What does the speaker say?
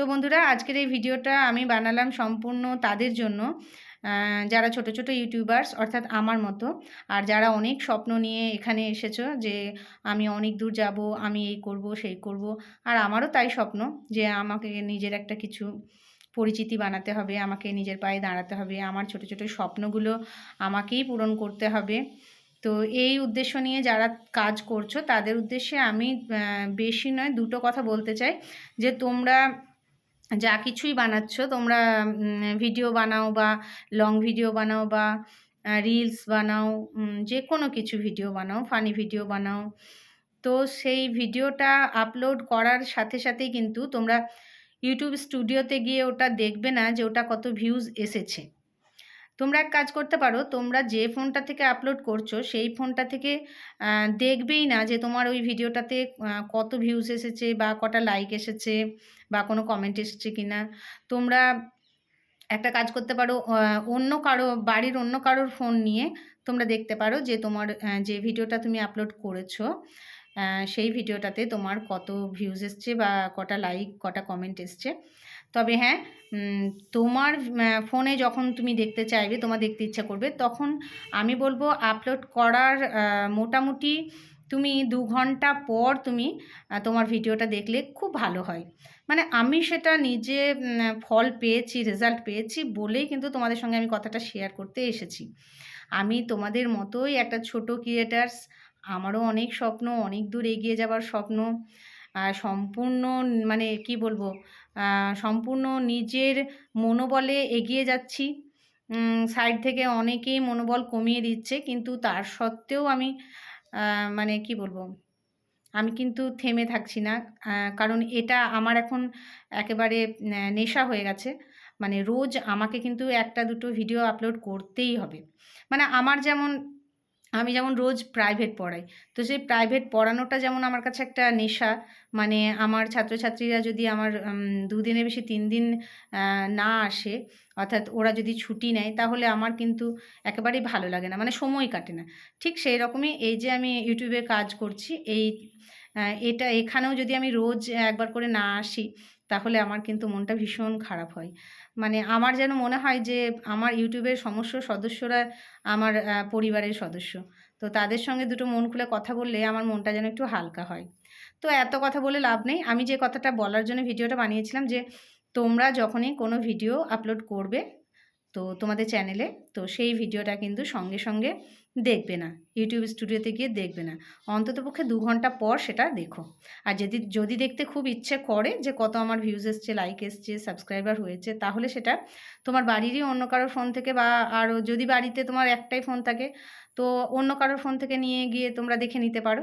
তো বন্ধুরা, আজকের এই ভিডিওটা আমি বানালাম সম্পূর্ণ তাদের জন্য যারা ছোট ছোট ইউটিউবার্স, অর্থাৎ আমার মতো, আর যারা অনেক স্বপ্ন নিয়ে এখানে এসেছ যে আমি অনেক দূর যাব, আমি এই করব, সেই করব, আর আমারও তাই স্বপ্ন যে আমাকে নিজের একটা কিছু পরিচিতি বানাতে হবে, আমাকে নিজের পায়ে দাঁড়াতে হবে, আমার ছোট ছোট স্বপ্নগুলো আমাকেই পূরণ করতে হবে। তো এই উদ্দেশ্য নিয়ে যারা কাজ করছ, তাদের উদ্দেশ্যে আমি বেশি নয়, দুটো কথা বলতে চাই যে তোমরা যা কিছুই বানাচ্ছ, তোমরা ভিডিও বানাও বা লং ভিডিও বানাও বা রিলস বানাও যে কোনো কিছু ভিডিও বানাও ফানি ভিডিও বানাও। তো সেই ভিডিওটা আপলোড করার সাথে সাথেই কিন্তু তোমরা ইউটিউব স্টুডিওতে গিয়ে ওটা দেখবে না যে ওটা কত ভিউজ এসেছে। তোমরা এক কাজ করতে পারো, তোমরা যে ফোনটা থেকে আপলোড করছ, সেই ফোনটা থেকে দেখবেই না যে তোমার ওই ভিডিওটাতে কত ভিউজ এসেছে বা কটা লাইক এসেছে বা কোনো কমেন্ট এসেছে কি না তোমরা একটা কাজ করতে পারো অন্য কারও, বাড়ির অন্য কারোর ফোন নিয়ে তোমরা দেখতে পারো যে তোমার যে ভিডিওটা তুমি আপলোড করেছ সেই ভিডিওটাতে তোমার কত ভিউজ এসছে বা কটা লাইক কটা কমেন্ট এসছে। তবে হ্যাঁ তোমার ফোনে যখন তুমি দেখতে চাইবে, তোমার দেখতে ইচ্ছা করবে, তখন আমি বলব আপলোড করার মোটামুটি তুমি দু ঘণ্টা পর তুমি তোমার ভিডিওটা দেখলে খুব ভালো হয়। মানে আমি সেটা নিজে ফল পেয়েছি রেজাল্ট পেয়েছি বলেই কিন্তু তোমাদের সঙ্গে আমি কথাটা শেয়ার করতে এসেছি। আমি তোমাদের মতোই একটা ছোট ক্রিয়েটার্স আমারও অনেক স্বপ্ন, অনেক দূর এগিয়ে যাবার স্বপ্ন সম্পূর্ণ মানে কি বলব? সম্পূর্ণ নিজের মনোবলে এগিয়ে যাচ্ছি। সাইড থেকে অনেকেই মনোবল কমিয়ে দিচ্ছে, কিন্তু তার সত্ত্বেও আমি মানে কি বলব? আমি কিন্তু থেমে থাকছি না। কারণ এটা আমার এখন একেবারে নেশা হয়ে গেছে। মানে রোজ আমাকে কিন্তু একটা দুটো ভিডিও আপলোড করতেই হবে। মানে আমার যেমন আমি যেমন রোজ প্রাইভেট পড়াই। তো সেই প্রাইভেট পড়ানোটা যেমন আমার কাছে একটা নেশা মানে আমার ছাত্রছাত্রীরা যদি আমার দুদিনের বেশি তিন দিন না আসে, অর্থাৎ ওরা যদি ছুটি নেয়, তাহলে আমার কিন্তু একেবারেই ভালো লাগে না মানে সময় কাটে না। ঠিক সেই রকমই এই যে আমি ইউটিউবে কাজ করছি, এই এটা এখানেও যদি আমি রোজ একবার করে না আসি তাহলে আমার কিন্তু মনটা ভীষণ খারাপ হয়। মানে আমার যেন মনে হয় যে আমার ইউটিউবের সমস্ত সদস্যরা আমার পরিবারের সদস্য। তো তাদের সঙ্গে দুটো মন খুলে কথা বললে আমার মনটা যেন একটু হালকা হয়। তো এত কথা বলে লাভ নেই। আমি যে কথাটা বলার জন্য ভিডিওটা বানিয়েছিলাম যে তোমরা যখনই কোনো ভিডিও আপলোড করবে তো তোমাদের চ্যানেলে তো সেই ভিডিওটা কিন্তু সঙ্গে সঙ্গে দেখবে না ইউটিউব স্টুডিওতে গিয়ে দেখবে না। অন্ততপক্ষে দু ঘণ্টা পর সেটা দেখো। আর যদি যদি দেখতে খুব ইচ্ছে করে যে কত আমার ভিউজ এসছে লাইক এসছে সাবস্ক্রাইবার হয়েছে, তাহলে সেটা তোমার বাড়িরই অন্য কারোর ফোন থেকে বা আরও যদি বাড়িতে তোমার একটাই ফোন থাকে, তো অন্য কারোর ফোন থেকে নিয়ে গিয়ে তোমরা দেখে নিতে পারো।